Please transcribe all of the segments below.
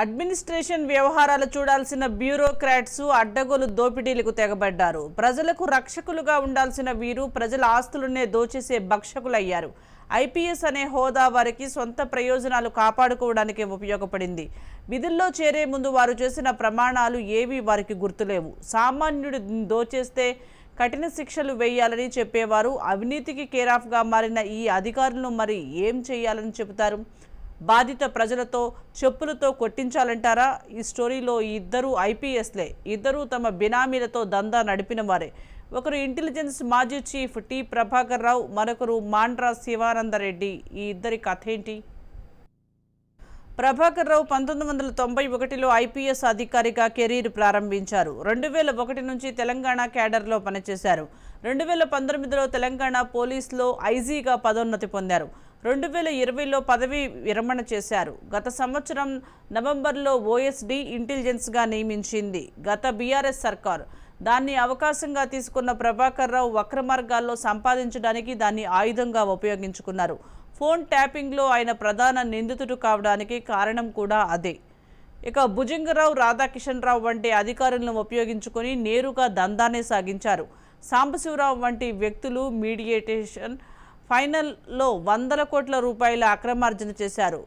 Administration వ్యవహారాలు చూడాల్సిన bureaucrats అడ్డగోలు దోపిడీలకు తెగబడ్డారు. ప్రజలకు రక్షకులుగా ఉండాల్సిన వీరు ప్రజల ఆస్తులనే దోచేసే భక్షకులయ్యారు. ఐపీఎస్ అనే హోదా వారికి సొంత ప్రయోజనాలు కాపాడుకోవడానికి ఉపయోగపడింది. విధుల్లో చేరే ముందు వారు చేసిన ప్రమాణాలు ఏవీ వారికి గుర్తులేవు. సామాన్యుడు దోచేస్తే కఠిన శిక్షలు వేయాలని చెప్పేవారు. అవినీతికి కేరాఫ్గా మారిన ఈ అధికారులను మరి ఏం చేయాలని చెబుతారు? బాధిత ప్రజలతో చెప్పులతో కొట్టించాలంటారా? ఈ స్టోరీలో ఇద్దరు ఐపీఎస్లే. ఇద్దరు తమ బినామీలతో దందా నడిపిన వారే. ఒకరు ఇంటెలిజెన్స్ మాజీ చీఫ్ టి ప్రభాకర్ రావు మరొకరు మాండ్రా శివానందరెడ్డి. ఈ ఇద్దరి కథ ఏంటి ప్రభాకర్ రావు పంతొమ్మిది వందల తొంభై ఒకటిలో ఐపీఎస్ అధికారిగా కెరీర్ ప్రారంభించారు. రెండు వేల ఒకటి నుంచి తెలంగాణ క్యాడర్లో పనిచేశారు. రెండు వేల పంతొమ్మిదిలో తెలంగాణ పోలీసులో ఐజీగా పదోన్నతి పొందారు. రెండు వేల ఇరవైలో పదవి విరమణ చేశారు. గత సంవత్సరం నవంబర్లో ఓఎస్డి ఇంటెలిజెన్స్గా నియమించింది. గత బీఆర్ఎస్ సర్కార్ దాన్ని అవకాశంగా తీసుకున్న ప్రభాకర్ రావు వక్ర మార్గాల్లో సంపాదించడానికి దాన్ని ఆయుధంగా ఉపయోగించుకున్నారు. ఫోన్ ట్యాపింగ్లో ఆయన ప్రధాన నిందితుడు కావడానికి కారణం కూడా అదే. ఇక భుజంగరావు రాధాకిషన్ రావు వంటి అధికారులను ఉపయోగించుకొని నేరుగా దందానే సాగించారు. సాంబశివరావు వంటి వ్యక్తులు మీడియేటేషన్ ఫైనల్లో వందల కోట్ల రూపాయల అక్రమార్జన చేశారు.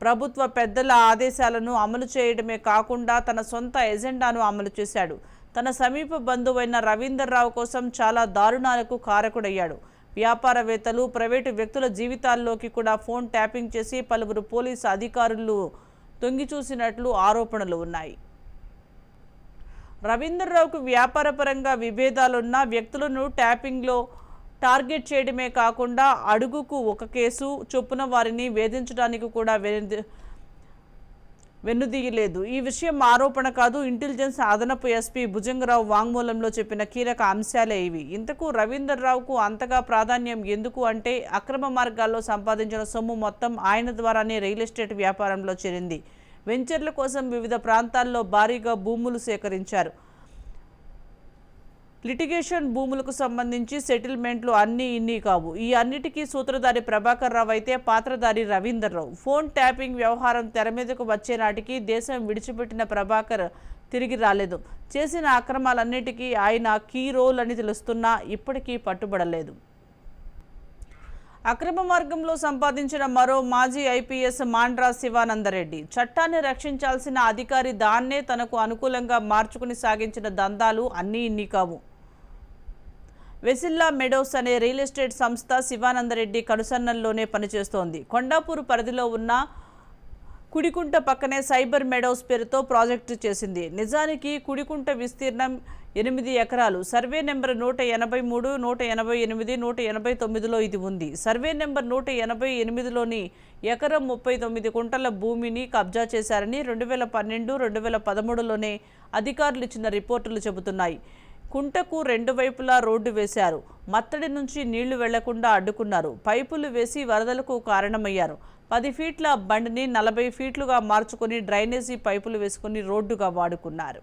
ప్రభుత్వ పెద్దల ఆదేశాలను అమలు చేయడమే కాకుండా తన సొంత ఎజెండాను అమలు చేశాడు. తన సమీప బంధువైన రవీందర్ రావు కోసం చాలా దారుణాలకు కారకుడయ్యాడు. వ్యాపారవేత్తలు ప్రైవేటు వ్యక్తుల జీవితాల్లోకి కూడా ఫోన్ ట్యాపింగ్ చేసి పలువురు పోలీసు అధికారులు తొంగిచూసినట్లు ఆరోపణలు ఉన్నాయి. రవీందర్ రావుకు వ్యాపారపరంగా విభేదాలున్న వ్యక్తులను ట్యాపింగ్లో టార్గెట్ చేయడమే కాకుండా అడుగుకు ఒక కేసు చొప్పున వారిని వేధించడానికి కూడా వెను వెన్నుదీయలేదు ఈ విషయం ఆరోపణ కాదు ఇంటెలిజెన్స్ అదనపు ఎస్పీ భుజంగరావు వాంగ్మూలంలో చెప్పిన కీలక అంశాలే ఇవి. ఇంతకు రవీందర్ రావుకు అంతగా ప్రాధాన్యం ఎందుకు అంటే అక్రమ మార్గాల్లో సంపాదించిన సొమ్ము మొత్తం ఆయన ద్వారానే రియల్ ఎస్టేట్ వ్యాపారంలో చేరింది. వెంచర్ల కోసం వివిధ ప్రాంతాల్లో భారీగా భూములు సేకరించారు. లిటిగేషన్ భూములకు సంబంధించి సెటిల్మెంట్లు అన్నీ ఇన్ని కావు. ఈ అన్నిటికీ సూత్రధారి ప్రభాకర్ రావు అయితే పాత్రధారి రవీందర్ రావు. ఫోన్ ట్యాపింగ్ వ్యవహారం తెర మీదకు వచ్చే నాటికి దేశం విడిచిపెట్టిన ప్రభాకర్ తిరిగి రాలేదు. చేసిన అక్రమాలన్నిటికీ ఆయన కీ రోల్ అని తెలుస్తున్నా ఇప్పటికీ పట్టుబడలేదు. అక్రమ మార్గంలో సంపాదించిన మరో మాజీ ఐపీఎస్ మాండ్రా శివానందరెడ్డి. చట్టాన్ని రక్షించాల్సిన అధికారి దాన్నే తనకు అనుకూలంగా మార్చుకుని సాగించిన దందాలు అన్నీ ఇన్ని కావు. వెసిల్లా మెడోస్ అనే రియల్ ఎస్టేట్ సంస్థ శివానందరెడ్డి కనుసన్నల్లోనే పనిచేస్తోంది. కొండాపూర్ పరిధిలో ఉన్న కుడికుంట పక్కనే సైబర్ మెడోస్ పేరుతో ప్రాజెక్టు చేసింది. నిజానికి కుడికుంట విస్తీర్ణం ఎనిమిది ఎకరాలు. సర్వే నెంబర్ నూట ఎనభై మూడు నూట ఎనభై ఎనిమిది నూట ఎనభై తొమ్మిదిలో ఇది ఉంది. సర్వే నెంబర్ నూట ఎనభై ఎనిమిదిలోని ఎకరం ముప్పై తొమ్మిది కుంటల భూమిని కబ్జా చేశారని రెండు వేల పన్నెండు రెండు వేల పదమూడులోనే అధికారులు ఇచ్చిన రిపోర్టులు చెబుతున్నాయి. కుంటకు రెండు వైపులా రోడ్డు వేశారు. మత్తడి నుంచి నీళ్ళు వెళ్ళకుండా అడ్డుకున్నారు. పైపులు వేసి వరదలకు కారణమయ్యారు. పది ఫీట్ల బండిని నలభై ఫీట్లుగా మార్చుకొని డ్రైనేజీ పైపులు వేసుకుని రోడ్డుగా వాడుకున్నారు.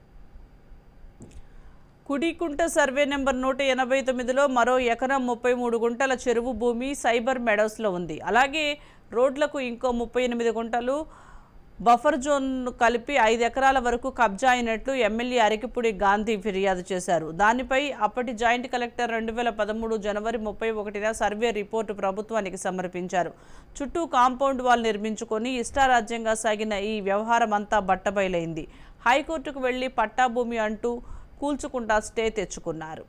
కుడికుంట సర్వే నెంబర్ నూట ఎనభై తొమ్మిదిలో మరో ఎకరం ముప్పై మూడు గుంటల చెరువు భూమి సైబర్ మెడోస్లో ఉంది. అలాగే రోడ్లకు ఇంకో ముప్పై ఎనిమిది గుంటలు బఫర్ జోన్ కలిపి ఐదు ఎకరాల వరకు కబ్జా అయినట్లు ఎమ్మెల్యే అరికిపుడి గాంధీ ఫిర్యాదు చేశారు. దానిపై అప్పటి జాయింట్ కలెక్టర్ రెండు వేల పదమూడు జనవరి ముప్పై ఒకటిన సర్వే రిపోర్టు ప్రభుత్వానికి సమర్పించారు. చుట్టూ కాంపౌండ్ వాల్ నిర్మించుకొని ఇష్టారాజ్యంగా సాగిన ఈ వ్యవహారం అంతా బట్టబయలైంది. హైకోర్టుకు వెళ్ళి పట్టాభూమి అంటూ కూల్చుకుంటా స్టే తెచ్చుకున్నారు.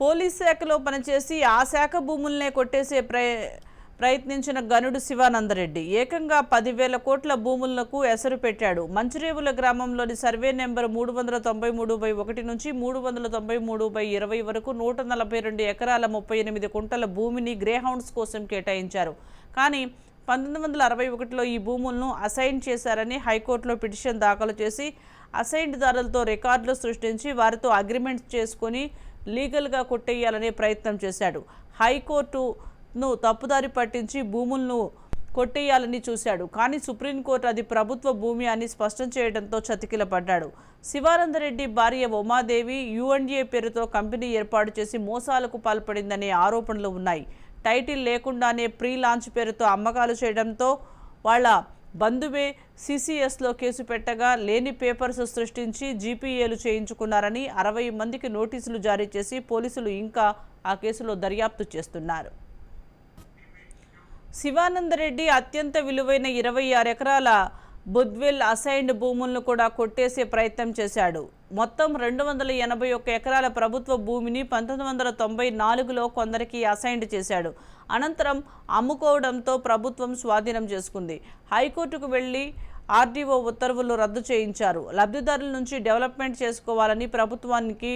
పోలీస్ శాఖలో పనిచేసి ఆ శాఖ భూములనే కొట్టేసే ప్రయ ప్రయత్నించిన గనుడు శివానందరెడ్డి. ఏకంగా పదివేల కోట్ల భూములకు ఎసరు పెట్టాడు. మంచిరేవుల గ్రామంలోని సర్వే నెంబర్ మూడు వందల తొంభై మూడు బై ఒకటి నుంచి మూడు వందల తొంభై మూడు బై ఇరవై వరకు నూట నలభై రెండు ఎకరాల ముప్పై ఎనిమిది కుంటల భూమిని గ్రేహౌండ్స్ కోసం కేటాయించారు. కానీ పంతొమ్మిది వందల అరవై ఒకటిలో ఈ భూములను అసైన్ చేశారని హైకోర్టులో పిటిషన్ దాఖలు చేసి అసైన్దారులతో రికార్డులు సృష్టించి వారితో అగ్రిమెంట్ చేసుకొని లీగల్గా కొట్టేయాలనే ప్రయత్నం చేశాడు. హైకోర్టు ను తప్పుదారి పట్టించి భూములను కొట్టేయాలని చూశాడు. కానీ సుప్రీంకోర్టు అది ప్రభుత్వ భూమి అని స్పష్టం చేయడంతో చతికిలపడ్డాడు. శివానందరెడ్డి భార్య ఉమాదేవి యుఎన్డిఏ పేరుతో కంపెనీ ఏర్పాటు చేసి మోసాలకు పాల్పడిందనే ఆరోపణలు ఉన్నాయి. టైటిల్ లేకుండానే ప్రీ లాంచ్ పేరుతో అమ్మకాలు చేయడంతో వాళ్ళ బంధువే సిసిఎస్లో కేసు పెట్టగా లేని పేపర్స్ సృష్టించి జీపీఏలు చేయించుకున్నారని అరవై మందికి నోటీసులు జారీ చేసి పోలీసులు ఇంకా ఆ కేసులో దర్యాప్తు చేస్తున్నారు. శివానందరెడ్డి అత్యంత విలువైన ఇరవై ఆరు ఎకరాల బుద్వెల్ అసైన్డ్ భూములను కూడా కొట్టేసే ప్రయత్నం చేశాడు. మొత్తం రెండు వందల ఎనభై ఒక్క ఎకరాల ప్రభుత్వ భూమిని పంతొమ్మిది వందల తొంభై నాలుగులో కొందరికి అసైన్డ్ చేశాడు. అనంతరం అమ్ముకోవడంతో ప్రభుత్వం స్వాధీనం చేసుకుంది. హైకోర్టుకు వెళ్ళి ఆర్డీఓ ఉత్తర్వులు రద్దు చేయించారు. లబ్ధిదారుల నుంచి డెవలప్మెంట్ చేసుకోవాలని ప్రభుత్వానికి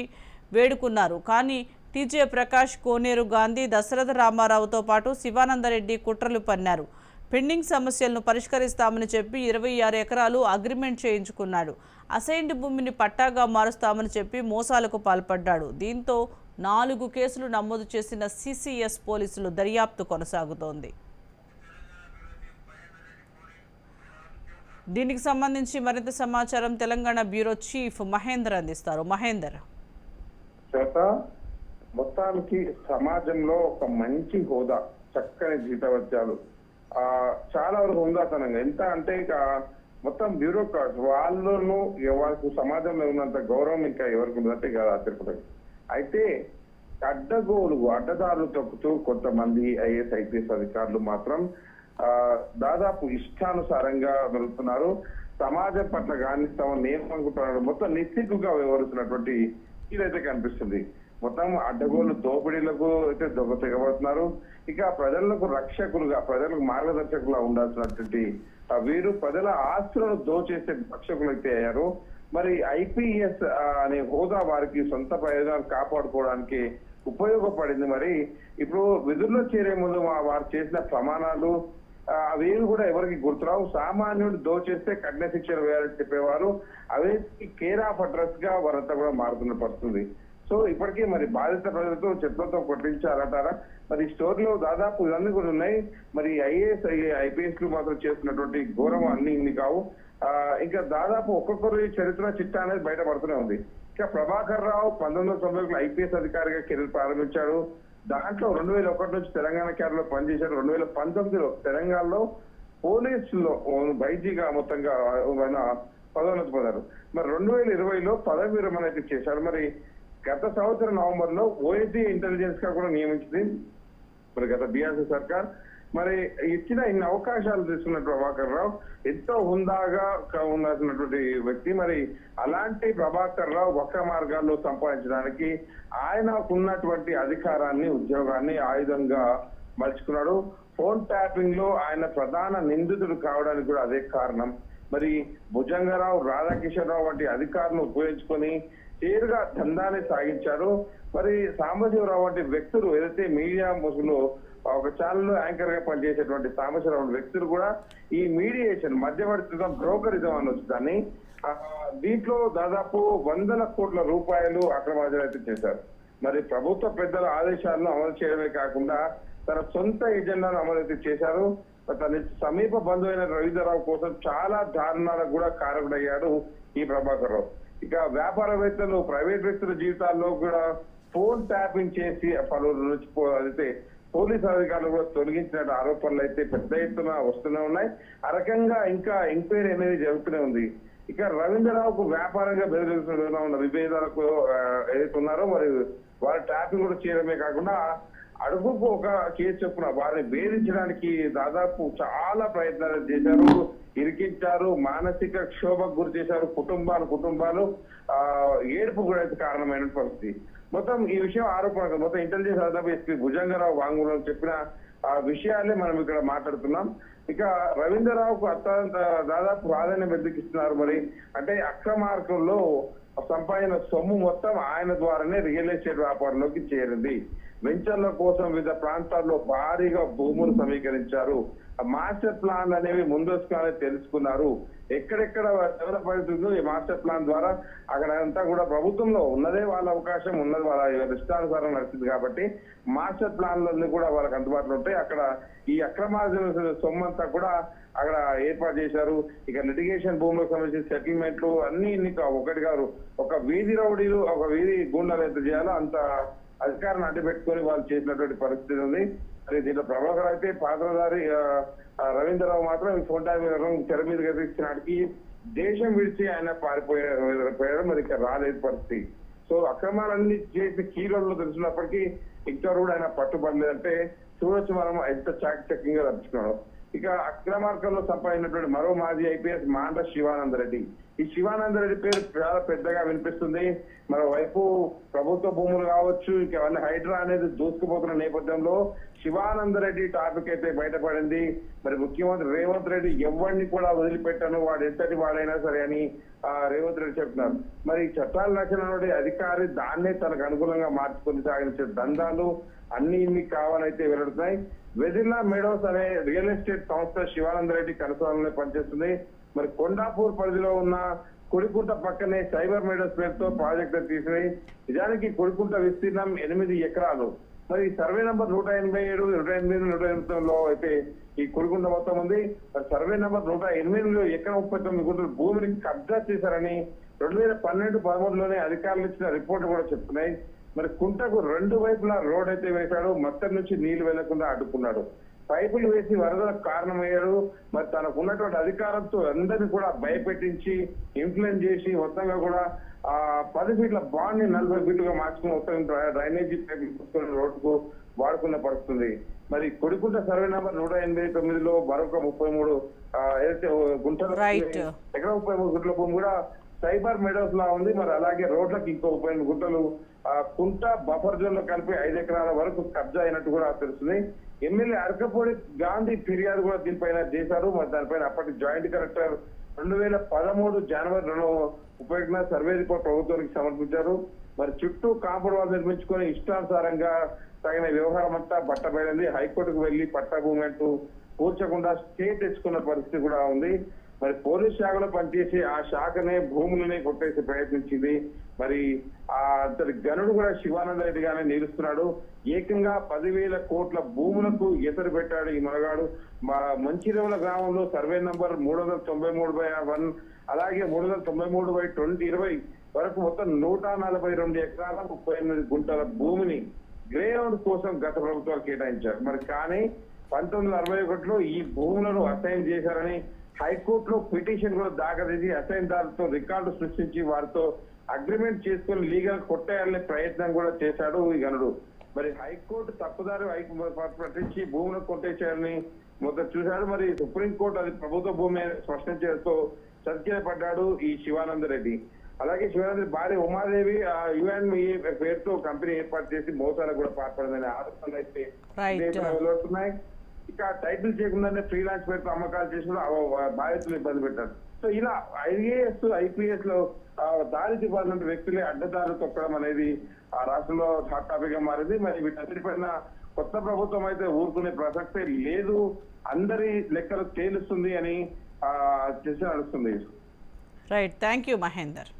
వేడుకున్నారు. కానీ టీజే ప్రకాష్ కోనేరు గాంధీ దశరథ రామారావుతో పాటు శివానందరెడ్డి కుట్రలు పన్నారు. పెండింగ్ సమస్యలను పరిష్కరిస్తామని చెప్పి ఇరవై ఆరు ఎకరాలు అగ్రిమెంట్ చేయించుకున్నాడు. అసైన్డ్ భూమిని పట్టాగా మారుస్తామని చెప్పి మోసాలకు పాల్పడ్డాడు. దీంతో నాలుగు కేసులు నమోదు చేసిన సిసిఎస్ పోలీసులు దర్యాప్తు కొనసాగుతోంది. దీనికి సంబంధించి మరింత సమాచారం తెలంగాణ బ్యూరో చీఫ్ మహేందర్ అందిస్తారు. మహేందర్. మొత్తానికి సమాజంలో ఒక మంచి హోదా చక్కని జీతవత్యాలు ఆ చాలా వరకు హుందాతనంగా ఎంత అంటే ఇక మొత్తం బ్యూరోక్రాట్స్ వాళ్ళను వాళ్ళకు సమాజంలో ఉన్నంత గౌరవం ఇంకా ఎవరికి ఉందంటే ఇక ఆశ్చర్యపడదు అయితే అడ్డగోలు అడ్డదారులు తొక్కుతూ కొంతమంది ఐఏఎస్ ఐపీఎస్ అధికారులు మాత్రం దాదాపు ఇష్టానుసారంగా వెళుతున్నారు సమాజం పట్ల కానీ తమ నియమనుకుంటున్నారు మొత్తం నిస్సిగ్గుగా వ్యవహరిస్తున్నటువంటి ఇదైతే కనిపిస్తుంది. మొత్తం అడ్డగోలు దోపిడీలకు అయితే దొంగ తెగబడుతున్నారు. ఇక ప్రజలకు రక్షకులుగా ప్రజలకు మార్గదర్శకులుగా ఉండాల్సినటువంటి వీరు ప్రజల ఆస్తులను దోచేసే రక్షకులు అయితే అయ్యారు. మరి ఐపీఎస్ అనే హోదా వారికి సొంత ప్రయోజనాలు కాపాడుకోవడానికి ఉపయోగపడింది మరి. ఇప్పుడు విధుల్లో చేరే ముందు వారు చేసిన ప్రమాణాలు ఆ, అవేవి కూడా ఎవరికి గుర్తురావు. సామాన్యుడు దోచేస్తే కఠిన శిక్షలు వేయాలని చెప్పేవారు. అవే కేర్ ఆఫ్ అడ్రస్గా వారంతా కూడా మారుతున్న పరిస్థితుంది సో ఇప్పటికీ మరి బాధిత ప్రజలతో చెట్లతో కొట్టించారంటారా? మరి స్టోర్లో దాదాపు ఇవన్నీ కూడా ఉన్నాయి. మరి ఐఏఎస్ ఐపీఎస్లు మాత్రం చేస్తున్నటువంటి ఘోరం అన్ని ఇన్ని కావు. ఇంకా దాదాపు ఒక్కొక్కరి చరిత్ర చిట్టా అనేది బయటపడుతూనే ఉంది. ఇంకా ప్రభాకర్ రావు పంతొమ్మిది వందల తొంభై ఒకటిలో ఐపీఎస్ అధికారిగా కెరీర్ ప్రారంభించాడు. దాంట్లో రెండు వేల ఒకటి నుంచి తెలంగాణ క్యాడర్లో పనిచేశాడు. రెండు వేల పంతొమ్మిదిలో తెలంగాణలో పోలీసులో బైజీగా మొత్తంగా పదోన్నతి పొందారు. మరి రెండు వేల ఇరవైలో పదవి విరమణ అయితే చేశారు. మరి గత సంవత్సరం నవంబర్లో ఓఎస్డీ ఇంటెలిజెన్స్గా కూడా నియమించింది. మరి గత బీఆర్సీ సర్కార్. మరి ఇచ్చిన ఇన్ని అవకాశాలు తీసుకున్న ప్రభాకర్ రావు ఎంతో హుందాగా ఉండాల్సినటువంటి వ్యక్తి. మరి అలాంటి ప్రభాకర్ రావు వక్ర మార్గాల్లో సంపాదించడానికి ఆయనకున్నటువంటి అధికారాన్ని ఉద్యోగాన్ని ఆయుధంగా మలుచుకున్నాడు. ఫోన్ ట్యాపింగ్లో ఆయన ప్రధాన నిందితుడు కావడానికి కూడా అదే కారణం. మరి భుజంగరావు రాధాకిషన్ రావు వంటి అధికారులను ఉపయోగించుకొని నేరుగా దందాన్ని సాగించారు. మరి సాంబశివరావు వంటి వ్యక్తులు ఏదైతే మీడియా ముసుగులో ఒక ఛానల్ యాంకర్గా పనిచేసేటువంటి సాంబశివరావు వంటి వ్యక్తులు కూడా ఈ మీడియేషన్ మధ్యవర్తిత్వం బ్రోకరిజం అనొచ్చు దాన్ని దీంట్లో దాదాపు వందల కోట్ల రూపాయలు అక్రమార్జన అయితే చేశారు. మరి ప్రభుత్వ పెద్దల ఆదేశాలను అమలు చేయడమే కాకుండా తన సొంత ఎజెండాను అమలు అయితే చేశారు. తన సమీప బంధువైన రవీంద్రరావు కోసం చాలా దారుణాలకు కూడా కారకుడయ్యాడు ఈ ప్రభాకర్ రావు. ఇక వ్యాపారవేత్తలు ప్రైవేట్ వ్యక్తుల జీవితాల్లో కూడా ఫోన్ ట్యాపింగ్ చేసి పలువురు నుంచి అయితే పోలీస్ అధికారులు కూడా తొలగించిన ఆరోపణలు అయితే పెద్ద ఎత్తున వస్తూనే ఉన్నాయి. ఆ రకంగా ఇంకా ఎంక్వైరీ అనేది జరుగుతూనే ఉంది. ఇక రవీంద్రరావుకు వ్యాపారంగా బెదిరిస్తున్న ఉన్న విభేదాలకు ఏదైతే ఉన్నారో మరి వారి ట్యాపింగ్ కూడా చేయడమే కాకుండా అడుగుకు ఒక కేసు చొప్పున వారిని భేదించడానికి దాదాపు చాలా ప్రయత్నాలు చేశారు. ఇరికించారు మానసిక క్షోభకు గురి చేశారు కుటుంబాలు కుటుంబాలు ఆ ఏడుపు కూడా కారణమైన పరిస్థితి. మొత్తం ఈ విషయం ఆరోపణ మొత్తం ఇంటెలిజెన్స్ అదనపు ఎస్పీ భుజంగరావు వాంగ్మూలం చెప్పిన ఆ విషయాలే మనం ఇక్కడ మాట్లాడుతున్నాం. ఇక రవీంద్రరావుకు అత్యంత దాదాపు ప్రాధాన్యం ఎందుకిస్తున్నారు మరి? అంటే అక్రమార్గంలో సంపాదన సొమ్ము మొత్తం ఆయన ద్వారానే రియల్ ఎస్టేట్ వ్యాపారంలోకి చేరింది. వెంచర్ల కోసం వివిధ ప్రాంతాల్లో భారీగా భూములు సమీకరించారు. ఆ మాస్టర్ ప్లాన్ అనేవి ముందస్తుగానే తెలుసుకున్నారు. ఎక్కడెక్కడ డెవలప్ అవుతుందో ఈ మాస్టర్ ప్లాన్ ద్వారా అక్కడ అంతా కూడా ప్రభుత్వంలో ఉన్నదే వాళ్ళ అవకాశం ఉన్నది వాళ్ళ ఇష్టానుసారం నడుస్తుంది కాబట్టి మాస్టర్ ప్లాన్లన్నీ కూడా వాళ్ళకి అందుబాటులో ఉంటాయి. అక్కడ ఈ అక్రమార్జన సొమ్మంతా కూడా అక్కడ ఏర్పాటు చేశారు. ఇక లిటిగేషన్ భూములకు సంబంధించిన సెటిల్మెంట్లు అన్ని ఇన్ని ఒకటి గారు ఒక వీధి రౌడీలు ఒక వీధి గుండాలు ఎంత చేయాలో అంత అధికారాన్ని అడ్డుపెట్టుకొని వాళ్ళు చేసినటువంటి పరిస్థితి ఉంది. మరి దీంట్లో ప్రభాకర్ అయితే పాత్రధారి రవీంద్రరావు మాత్రం ఈ ఫోన్ ట్యాప్ తెర మీద ఇచ్చినాడికి దేశం విడిచి ఆయన పారిపోయారు మరి ఇక్కడ రాలేదు పరిస్థితి. సో అక్రమాలన్నీ చేసి కీలలో తెలిసినప్పటికీ ఇంకా కూడా ఆయన పట్టుబడలేదంటే చూడొచ్చు మనం ఎంత చాకచక్యంగా తప్పించుకున్నాడు ఇక అక్రమార్గంలో సంపాదించినటువంటి మరో మాజీ ఐపీఎస్ మాండ శివానంద రెడ్డి ఈ శివానంద రెడ్డి పేరు చాలా పెద్దగా వినిపిస్తుంది. మరోవైపు ప్రభుత్వ భూములు కావచ్చు ఇంకా హైడ్రా అనేది దూసుకుపోతున్న నేపథ్యంలో శివానంద రెడ్డి టాపిక్ అయితే బయటపడింది. మరి ముఖ్యమంత్రి రేవంత్ రెడ్డి ఎవరిని కూడా వదిలిపెట్టను వాడు ఎంతటి వాడైనా సరే అని రేవంత్ రెడ్డి చెప్తున్నారు. మరి చట్టాల రచన అధికారి దాన్నే తనకు అనుకూలంగా మార్చుకొని సాగించే దందాలు అన్ని ఇన్ని కావాలైతే వెలువడుతున్నాయి వెజిల్లా మెడోస్ అనే రియల్ ఎస్టేట్ సంస్థ శివానంద రెడ్డి కనసాలలో పనిచేస్తుంది. మరి కొండాపూర్ పరిధిలో ఉన్న కొడికుంట పక్కనే సైబర్ మెడోస్ పేరుతో ప్రాజెక్టు తీసినాయి నిజానికి కొడికుంట విస్తీర్ణం ఎనిమిది ఎకరాలు. మరి సర్వే నంబర్ నూట ఎనభై ఏడు నూట ఎనిమిది నూట ఎనిమిదిలో అయితే ఈ కుడిగుండ మొత్తం ఉంది. మరి సర్వే నంబర్ నూట ఎనిమిదిలో ఎక్కడ ముప్పై తొమ్మిది గుంటలు భూమిని కబ్జా చేశారని రెండు వేల పన్నెండు పదమూడులోనే అధికారులు ఇచ్చిన రిపోర్ట్ కూడా చెప్తున్నాయి. మరి కుంటకు రెండు వైపులా రోడ్ అయితే వేశాడు. మొత్తం నుంచి నీళ్ళు వెళ్ళకుండా అడ్డుకున్నాడు. పైపులు వేసి వరదలకు కారణమయ్యాడు మరి తనకు ఉన్నటువంటి అధికారంతో అందరినీ కూడా భయపెట్టించి ఇన్ఫ్లుయెన్స్ చేసి మొత్తంగా కూడా ఆ పది ఫీట్ల బాండ్ని నలభై ఫీట్లుగా మార్చుకుని మొత్తం డ్రై- డ్రైనేజీ పైపులు రోడ్డుకు వాడుకున్న పరిస్థితుంది. మరి కొడికుంట సర్వే నంబర్ నూట ఎనభై తొమ్మిదిలో మరొక ముప్పై మూడు ఏదైతే గుంటల. ఎకరా ముప్పై మూడు గుంటల భూమి కూడా సైబర్ మెడోస్ లా ఉంది. మరి అలాగే రోడ్లకు ఇంకో ముప్పై గుంటలు కుంట బఫర్ జోన్లో కలిపి ఐదు ఎకరాల వరకు కబ్జా అయినట్టు కూడా తెలుస్తుంది. ఎమ్మెల్యే అరకపూడి గాంధీ ఫిర్యాదు కూడా దీనిపైన చేశారు. మరి దానిపైన అప్పటి జాయింట్ కలెక్టర్ రెండు వేల పదమూడు జనవరి రెండు ఉపయోగించిన సర్వే రిపోర్ట్ ప్రభుత్వానికి సమర్పించారు. మరి చుట్టూ కాంపౌండ్ వాళ్ళు నిర్మించుకొని ఇష్టానుసారంగా తగిన వ్యవహారం అంతా బట్టబయలింది. హైకోర్టుకు వెళ్ళి పట్టా భూమి అంటూ కూర్చకుండా స్టే తెచ్చుకున్న పరిస్థితి కూడా ఉంది. మరి పోలీస్ శాఖలో పనిచేసి ఆ శాఖనే భూములనే కొట్టేసి ప్రయత్నించింది. మరి ఆ అంతటి గనుడు కూడా శివానంద రెడ్డి గానే నిలుస్తున్నాడు. ఏకంగా పదివేల కోట్ల భూములకు ఎసరు పెట్టాడు ఈ మనగాడు. మా మంచిరేవుల గ్రామంలో సర్వే నంబర్ మూడు వందల తొంభై మూడు బై వన్ అలాగే మూడు వందల తొంభై మూడు బై ట్వంటీ ఇరవై వరకు మొత్తం నూట నలభై రెండు ఎకరాల ముప్పై ఎనిమిది గుంటల భూమిని గ్రేహౌండ్ కోసం గత ప్రభుత్వాలు కేటాయించారు. మరి కానీ పంతొమ్మిది వందల అరవై ఒకటిలో ఈ భూములను అసైన్ చేశారని హైకోర్టులో పిటిషన్ కూడా దాఖలు చేసి అసైన్దారులతో రికార్డు సృష్టించి వారితో అగ్రిమెంట్ చేసుకుని లీగల్ కొట్టేయాలనే ప్రయత్నం కూడా చేశాడు ఈ గనుడు. మరి హైకోర్టు తప్పుదారి పట్టించి భూములను కొట్టేశారని మొదట చూశాడు మరి సుప్రీంకోర్టు అది ప్రభుత్వ భూమి స్పష్టం చేయడంతో పడ్డాడు ఈ శివానంద రెడ్డి. అలాగే శివానంద భార్య ఉమాదేవి యుఎన్ పేరుతో కంపెనీ ఏర్పాటు చేసి మోసాలకు కూడా పాల్పడిందనే ఆరోపణలు అయితే వెలువడుతున్నాయి. ఇక టైటిల్ చేయకుండానే ఫ్రీలాన్స్ పేరుతో అమ్మకాలు చేసి బాధితులు ఇబ్బంది పెట్టారు. సో ఇలా ఐఏఎస్ ఐపీఎస్లో ఆ, దారి చూపాల్సిన వ్యక్తులే అడ్డదారులు తొక్కడం అనేది ఆ రాష్ట్రంలో హాట్ టాపిక్గా మారింది. మరి వీటన్నిటిపైన కొత్త ప్రభుత్వం అయితే ఊరుకునే ప్రసక్తే లేదు. అందరి లెక్కలు తేలుస్తుంది అని చర్చ నడుస్తుంది. Right thank you Mahender.